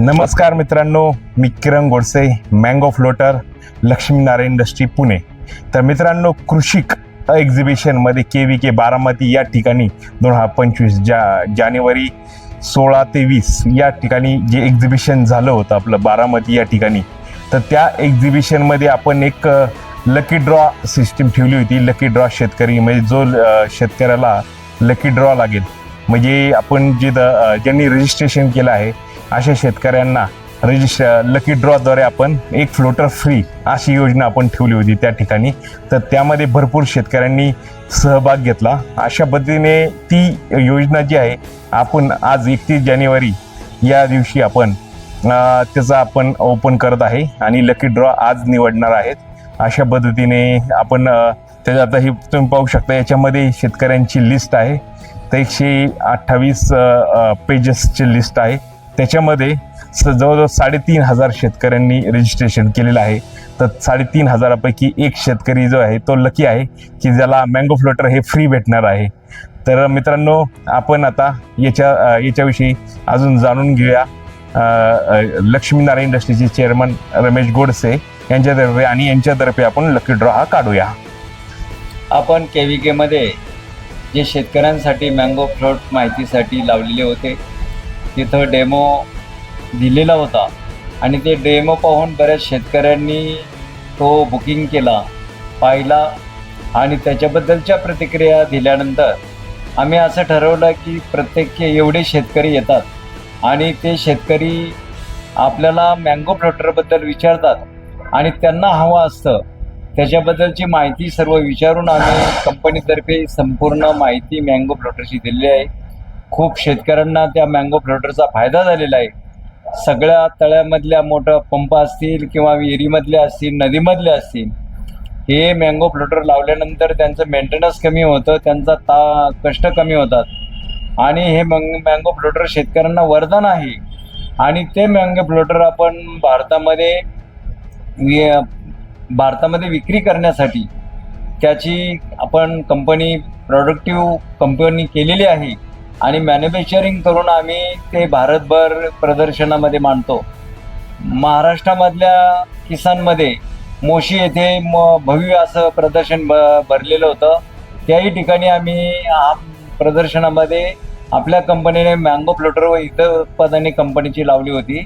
नमस्कार मित्रांनो मी Kiran Godse mango floater Lakshminarayan industry Pune. तर मित्रांनो कृषिक एक्झिबिशनमध्ये के व्ही के बारामती या ठिकाणी दोन हजार पंचवीस जा जानेवारी सोळा ते वीस या ठिकाणी जे एक्झिबिशन झालं होतं आपलं बारामती या ठिकाणी. तर त्या एक्झिबिशनमध्ये आपण एक लकी ड्रॉ सिस्टीम ठेवली होती. लकी ड्रॉ शेतकरी म्हणजे जो शेतकऱ्याला लकी ड्रॉ लागेल. म्हणजे आपण जे द- ज्यांनी रजिस्ट्रेशन केलं आहे अशा शेतकऱ्यांना रजिस्टर लकी ड्रॉद्वारे आपण एक फ्लोटर फ्री अशी योजना आपण ठेवली होती त्या ठिकाणी. तर त्यामध्ये भरपूर शेतकऱ्यांनी सहभाग घेतला. अशा पद्धतीने ती योजना जी आहे आपण आज एकतीस जानेवारी या दिवशी आपण त्याचा आपण ओपन करत आहे आणि लकी ड्रॉ आज निवडणार आहेत. अशा पद्धतीने आपण अ, त्याचं आता हे तुम्ही पाहू शकता याच्यामध्ये शेतकऱ्यांची लिस्ट आहे. तर एकशे अठ्ठावीस पेजेसची लिस्ट आहे. त्याच्यामध्ये स जवळजवळ साडेतीन हजार शेतकऱ्यांनी रजिस्ट्रेशन केलेलं आहे. तर साडेतीन हजारापैकी एक शेतकरी जो आहे तो लकी आहे की ज्याला मँगो फ्लोटर हे फ्री भेटणार आहे. तर मित्रांनो आपण आता याच्या याच्याविषयी अजून जाणून घेऊया. लक्ष्मीनारायण इंडस्ट्रीचे चेअरमन रमेश गोडसे यांच्यातर्फे आणि यांच्यातर्फे आपण लकी ड्रॉ हा काढूया. आपण के व्ही केमध्ये जे शेतकऱ्यांसाठी मँगो फ्लोट माहितीसाठी लावलेले होते तिथं डेमो दिलेला होता. आणि ते डेमो पाहून बऱ्याच शेतकऱ्यांनी तो बुकिंग केला पाहिला आणि त्याच्याबद्दलच्या प्रतिक्रिया दिल्यानंतर आम्ही असं ठरवलं की प्रत्येक एवढे शेतकरी येतात आणि ते शेतकरी आपल्याला मँगो फ्लोटरबद्दल विचारतात आणि त्यांना हवं असतं. त्याच्याबद्दलची माहिती सर्व विचारून आम्ही कंपनीतर्फे संपूर्ण माहिती मँगो फ्लोटरची दिलेली आहे. खूप शेतकऱ्यांना त्या मँगो फ्लोटरचा फायदा झालेला आहे. सगळ्या तळ्यामधल्या मोठं पंप असतील किंवा विहिरीमधले असतील नदीमधले असतील हे मँगो फ्लोटर लावल्यानंतर त्यांचं मेंटेनन्स कमी होतं त्यांचा ता कष्ट कमी होतात. आणि हे मँग मँगो फ्लोटर शेतकऱ्यांना वरदान आहे. आणि ते मँगो फ्लोटर आपण भारतामध्ये भारतामध्ये विक्री करण्यासाठी त्याची आपण कंपनी प्रोडक्टिव्ह कंपनी केलेली आहे. आणि मॅन्युफॅक्चरिंग करून आम्ही ते भारतभर प्रदर्शनामध्ये मांडतो. महाराष्ट्रामधल्या किसानमध्ये मोशी येथे म भव्य असं प्रदर्शन ब भरलेलं होतं. त्याही ठिकाणी आम्ही प्रदर्शनामध्ये आपल्या कंपनीने मँगो फ्लोटर व इतर उत्पादने कंपनीची लावली होती.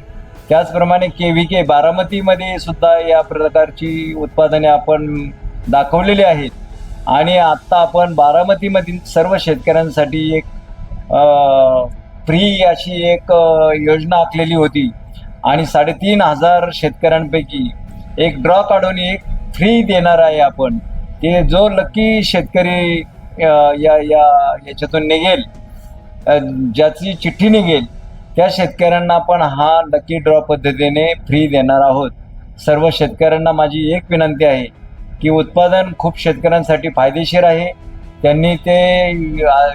त्याचप्रमाणे के व्ही के बारामतीमध्ये सुद्धा या प्रकारची उत्पादने आपण दाखवलेली आहेत. आणि आत्ता आपण बारामतीमधील सर्व शेतकऱ्यांसाठी एक फ्री अशी एक योजना आखलेली होती. आणि साडेतीन हजार शेतकऱ्यांपैकी एक ड्रॉ काढून एक फ्री देणार आहे आपण. ते जो लकी शेतकरी या या याच्यातून निघेल ज्याची चिठ्ठी निघेल त्या शेतकऱ्यांना आपण हा लकी ड्रॉ पद्धतीने फ्री देणार आहोत. सर्व शेतकऱ्यांना माझी एक विनंती आहे की उत्पादन खूप शेतकऱ्यांसाठी फायदेशीर आहे. त्यांनी ते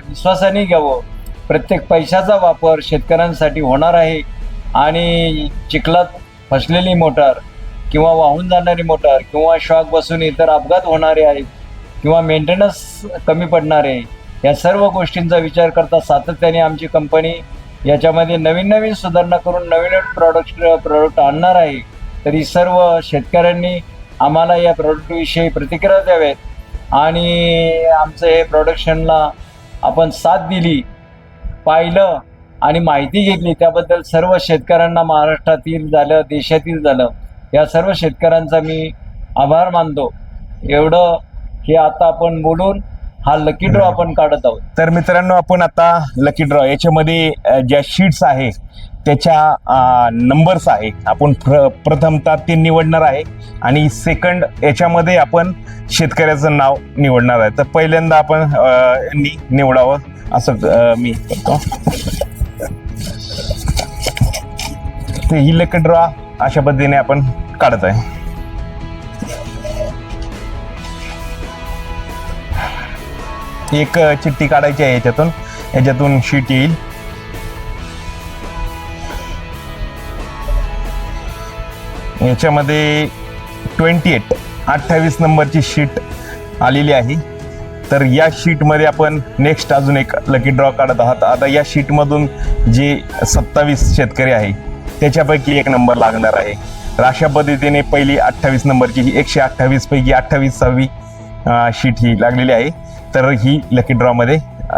विश्वासाने घ्यावं. प्रत्येक पैशाचा वापर शेतकऱ्यांसाठी होणार आहे. आणि चिखलात फसलेली मोटार किंवा वाहून जाणारी मोटार किंवा शॉक बसून इतर अपघात होणारे आहेत किंवा मेंटेनन्स कमी पडणारे या सर्व गोष्टींचा विचार करता सातत्याने आमची कंपनी याच्यामध्ये नवीन नवीन सुधारणा करून नवीन नवीन प्रॉडक्ट प्रॉडक्ट आणणार आहे. तरी सर्व शेतकऱ्यांनी आम्हाला या प्रॉडक्टविषयी प्रतिक्रिया द्याव्यात. आणि आमचं हे प्रोडक्शनला आपण साथ दिली. पाहिलं आणि माहिती घेतली त्याबद्दल सर्व शेतकऱ्यांना महाराष्ट्रातील झालं देशातील झालं या सर्व शेतकऱ्यांचा मी आभार मानतो. एवढं हे आता आपण बोलून हा लकी ड्रॉ आपण काढत आहोत. तर मित्रांनो आपण आता लकी ड्रॉ याच्यामध्ये ज्या शीट्स आहे त्याच्या नंबर्स आहे. आपण प्र प्रथमतः ते निवडणार आहे आणि सेकंड याच्यामध्ये आपण शेतकऱ्याचं नाव निवडणार आहे. तर पहिल्यांदा आपण नि- निवडावं. असं मी करतो. ते ही लकी ड्रॉ अशा पद्धतीने आपण काढत आहे. एक चिठ्ठी काढायची आहे याच्यातून. याच्यातून शीट येईल. याच्यामध्ये ट्वेंटी एट अठ्ठावीस नंबरची शीट आलेली आहे. तर या शीटमध्ये आपण नेक्स्ट अजून एक लकी ड्रॉ काढत आहात. आता या शीटमधून जे सत्तावीस शेतकरी आहे त्याच्यापैकी एक नंबर लागणार आहे. तर अशा पद्धतीने पहिली अठ्ठावीस नंबरची ही एकशे अठ्ठावीस पैकी अठ्ठावीसावी शीट ही लागलेली आहे. तर ही लकी ड्रॉमध्ये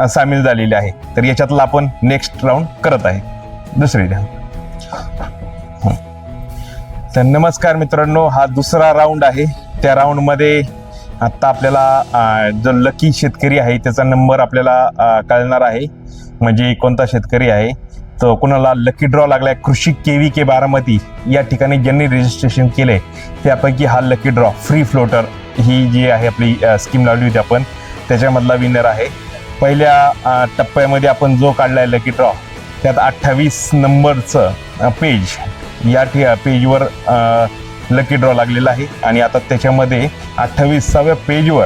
सामील झालेली आहे. तर याच्यातला आपण नेक्स्ट राऊंड करत आहे. दुसरी तर नमस्कार मित्रांनो हा दुसरा राऊंड आहे. त्या राऊंडमध्ये आत्ता आपल्याला जो लकी शेतकरी आहे त्याचा नंबर आपल्याला कळणार आहे. म्हणजे कोणता शेतकरी आहे? तो कोणाला लकी ड्रॉ लागलाय? कृषी के व्ही के बारामती या ठिकाणी ज्यांनी रजिस्ट्रेशन केले त्यापैकी हा लकी ड्रॉ फ्री फ्लोटर ही जी आहे आपली स्कीम लावली होती आपण त्याच्यामधला विनर आहे. पहिल्या टप्प्यामध्ये आपण जो काढला आहे लकी ड्रॉ त्यात अठ्ठावीस नंबरचं पेज या ठि पेजवर लकी ड्रॉ लागलेला आहे. आणि आता त्याच्यामध्ये अठ्ठावीसाव्या पेजवर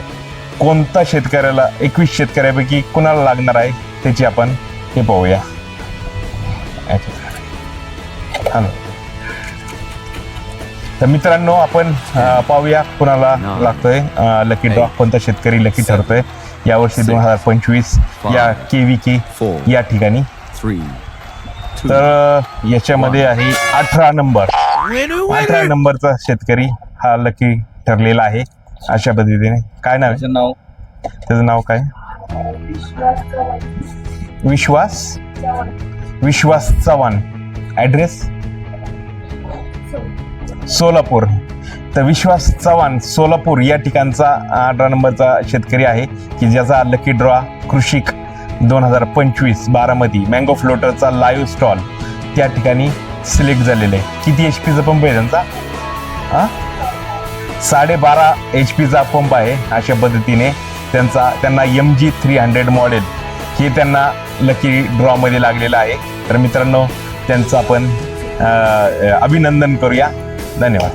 कोणता शेतकऱ्याला एकवीस शेतकऱ्यापैकी कुणाला लागणार आहे त्याची आपण हे पाहूया. तर मित्रांनो आपण पाहूया कुणाला लागतोय. लकी ड्रॉ कोणता शेतकरी लकी ठरतोय. यावर्षी दोन हजार पंचवीस या के व्ही के या ठिकाणी. तर याच्यामध्ये आहे अठरा नंबर अठरा नंबरचा शेतकरी हा लकी ठरलेला आहे. अशा पद्धतीने. काय नाव आहे? त्याचं नाव? त्याचं नाव काय? विश्वास विश्वास चव्हाण. ॲड्रेस सोलापूर. तर विश्वास चव्हाण सोलापूर या ठिकाणचा अठरा नंबरचा शेतकरी आहे की ज्याचा लकी ड्रॉ कृषिक दोन हजार पंचवीस बारामती मँगो फ्लोटरचा लाईव्ह स्टॉल त्या ठिकाणी सिलेक्ट झालेला आहे. किती एच पीचा पंप आहे त्यांचा? हां? साडेबारा एच पीचा पंप आहे अशा पद्धतीने त्यांचा त्यांना M G three hundred model हे त्यांना लकी ड्रॉमध्ये लागलेलं आहे. तर मित्रांनो त्यांचं आपण अभिनंदन करूया. धन्यवाद.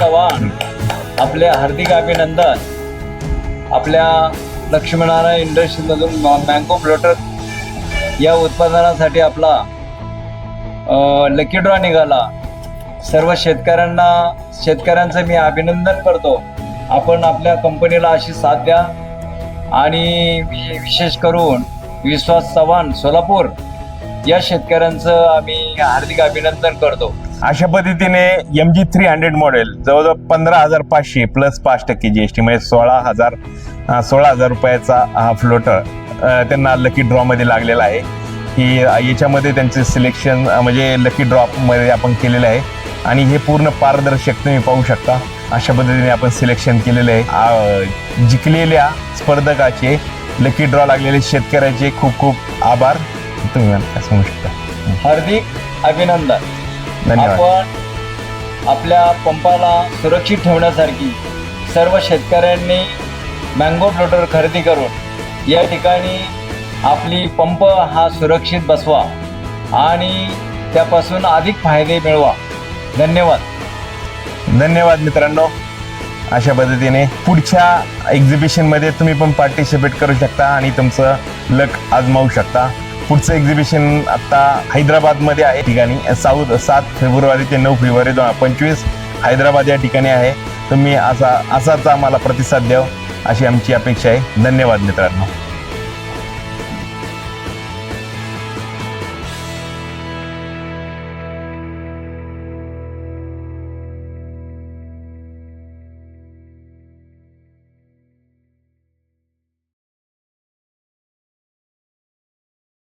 चव्हाण आपले हार्दिक अभिनंदन. आपल्या लक्ष्मीनारायण इंडस्ट्रीमधून मँगो फ्लोटर या उत्पादनासाठी आपला लकी ड्रॉ निघाला. सर्व शेतकऱ्यांना शेतकऱ्यांचं मी अभिनंदन करतो. आपण आपल्या कंपनीला अशी साथ द्या. आणि विशेष करून विश्वास चव्हाण सोलापूर या शेतकऱ्यांचं आम्ही हार्दिक अभिनंदन करतो. अशा पद्धतीने M G three hundred model जवळजवळ पंधरा हजार पाचशे प्लस पाच टक्के जी एस टी म्हणजे सोळा हजार सोळा हजार रुपयाचा हा फ्लोटर त्यांना लकी ड्रॉमध्ये लागलेला आहे. की याच्यामध्ये त्यांचे सिलेक्शन म्हणजे लकी ड्रॉपमध्ये आपण केलेलं आहे. आणि हे पूर्ण पारदर्शक तुम्ही पाहू शकता. अशा पद्धतीने आपण सिलेक्शन केलेलं आहे. जिंकलेल्या स्पर्धकाचे लकी ड्रॉ लागलेले शेतकऱ्याचे खूप खूप आभार. तुम्ही मला सांगू शकता? हार्दिक अभिनंदन. धन्यवाद. आपण आपल्या पंपाला सुरक्षित ठेवण्यासारखी सर्व शेतकऱ्यांनी मँगो फ्लोटर खरेदी करून या ठिकाणी आपली पंप हा सुरक्षित बसवा आणि त्यापासून अधिक फायदे मिळवा. धन्यवाद. धन्यवाद मित्रांनो. अशा पद्धतीने पुढच्या एक्झिबिशनमध्ये तुम्ही पण पार्टिसिपेट करू शकता आणि तुमचं लक आजमावू शकता. पुढचं एक्झिबिशन आत्ता हैदराबादमध्ये आहे. ठिकाणी साऊथ सात फेब्रुवारी ते नऊ फेब्रुवारी दोन पंचवीस हैदराबाद या ठिकाणी आहे. तुम्ही असा असाच आम्हाला प्रतिसाद द्याव अशी आमची अपेक्षा आहे. धन्यवाद मित्रांनो.